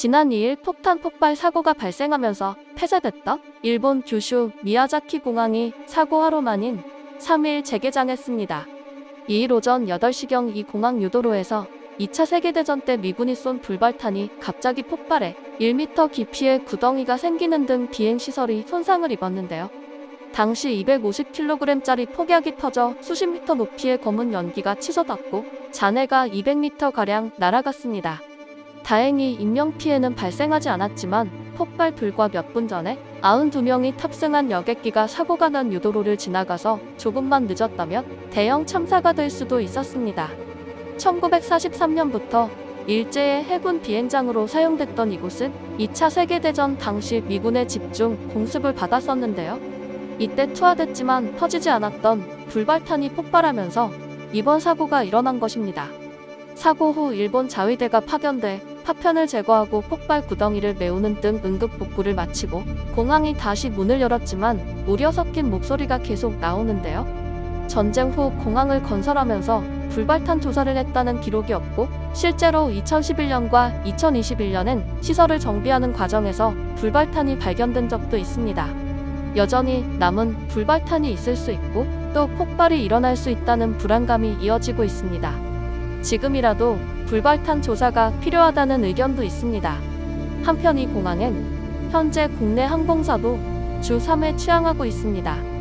지난 2일 폭탄 폭발 사고가 발생하면서 폐쇄됐다. 일본 규슈 미야자키 공항이 사고 하루 만인 3일 재개장했습니다. 2일 오전 8시경 이 공항 유도로에서 2차 세계대전 때 미군이 쏜 불발탄이 갑자기 폭발해 1m 깊이의 구덩이가 생기는 등 비행시설이 손상을 입었는데요. 당시 250kg짜리 폭약이 터져 수십 미터 높이의 검은 연기가 치솟았고 잔해가 200m가량 날아갔습니다. 다행히 인명피해는 발생하지 않았지만 폭발 불과 몇 분 전에 92명이 탑승한 여객기가 사고가 난 유도로를 지나가서 조금만 늦었다면 대형 참사가 될 수도 있었습니다. 1943년부터 일제의 해군 비행장으로 사용됐던 이곳은 2차 세계대전 당시 미군의 집중 공습을 받았었는데요. 이때 투하됐지만 터지지 않았던 불발탄이 폭발하면서 이번 사고가 일어난 것입니다. 사고 후 일본 자위대가 파견돼 파편을 제거하고 폭발 구덩이를 메우는 등 응급 복구를 마치고 공항이 다시 문을 열었지만 우려 섞인 목소리가 계속 나오는데요. 전쟁 후 공항을 건설하면서 불발탄 조사를 했다는 기록이 없고 실제로 2011년과 2021년엔 시설을 정비하는 과정에서 불발탄이 발견된 적도 있습니다. 여전히 남은 불발탄이 있을 수 있고 또 폭발이 일어날 수 있다는 불안감이 이어지고 있습니다. 지금이라도 불발탄 조사가 필요하다는 의견도 있습니다. 한편 이 공항엔 현재 국내 항공사도 주 3회 취항하고 있습니다.